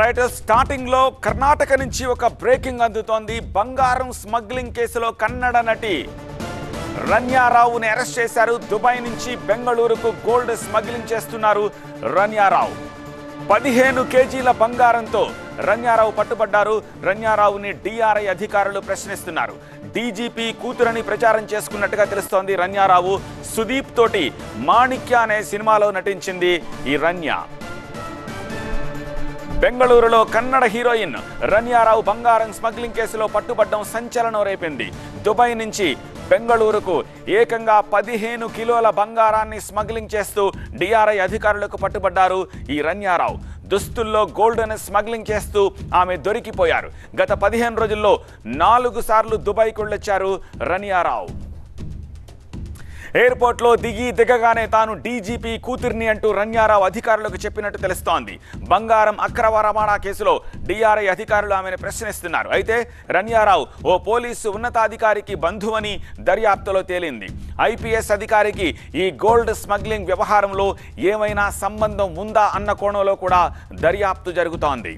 Right starting uh, లో కర్ణాటక నుంచి ఒక బ్రేకింగ్ అందుతోంది. బంగారం స్మగ్లింగ్ కేసులో కన్నడ నటి రన్యారావుని అరెస్ట్ చేశారు. దుబాయ్ నుంచి బెంగళూరుకు గోల్డ్ స్మగ్లింగ్ చేస్తున్నారు రన్యారావు. పదిహేను కేజీల బంగారంతో రన్యారావు పట్టుబడ్డారు. రన్యారావుని డిఆర్ఐ అధికారులు ప్రశ్నిస్తున్నారు. డీజీపీ కూతురని ప్రచారం చేసుకున్నట్టుగా తెలుస్తోంది రన్యారావు. సుదీప్ తోటి మాణిక్య అనే సినిమాలో నటించింది ఈ రన్య. బెంగళూరులో కన్నడ హీరోయిన్ రన్యారావు బంగారం స్మగ్లింగ్ కేసులో పట్టుబడ్డం సంచలనం రేపింది. దుబాయ్ నుంచి బెంగళూరుకు ఏకంగా పదిహేను కిలోల బంగారాన్ని స్మగ్లింగ్ చేస్తూ డిఆర్ఐ అధికారులకు పట్టుబడ్డారు ఈ రన్యారావు. దుస్తుల్లో గోల్డ్ను స్మగ్లింగ్ చేస్తూ ఆమె దొరికిపోయారు. గత పదిహేను రోజుల్లో నాలుగు సార్లు దుబాయ్కు వెళ్ళొచ్చారు రన్యారావు. ఎయిర్పోర్ట్లో దిగి దిగగానే తాను డీజీపీ కూతుర్ని అంటూ రన్యారావు అధికారులకు చెప్పినట్టు తెలుస్తోంది. బంగారం అక్రమ రవాణా కేసులో డిఆర్ఐ అధికారులు ఆమెను ప్రశ్నిస్తున్నారు. అయితే రన్యారావు ఓ పోలీసు ఉన్నతాధికారికి బంధువని దర్యాప్తులో తేలింది. ఐపీఎస్ అధికారికి ఈ గోల్డ్ స్మగ్లింగ్ వ్యవహారంలో ఏమైనా సంబంధం ఉందా అన్న కోణంలో కూడా దర్యాప్తు జరుగుతోంది.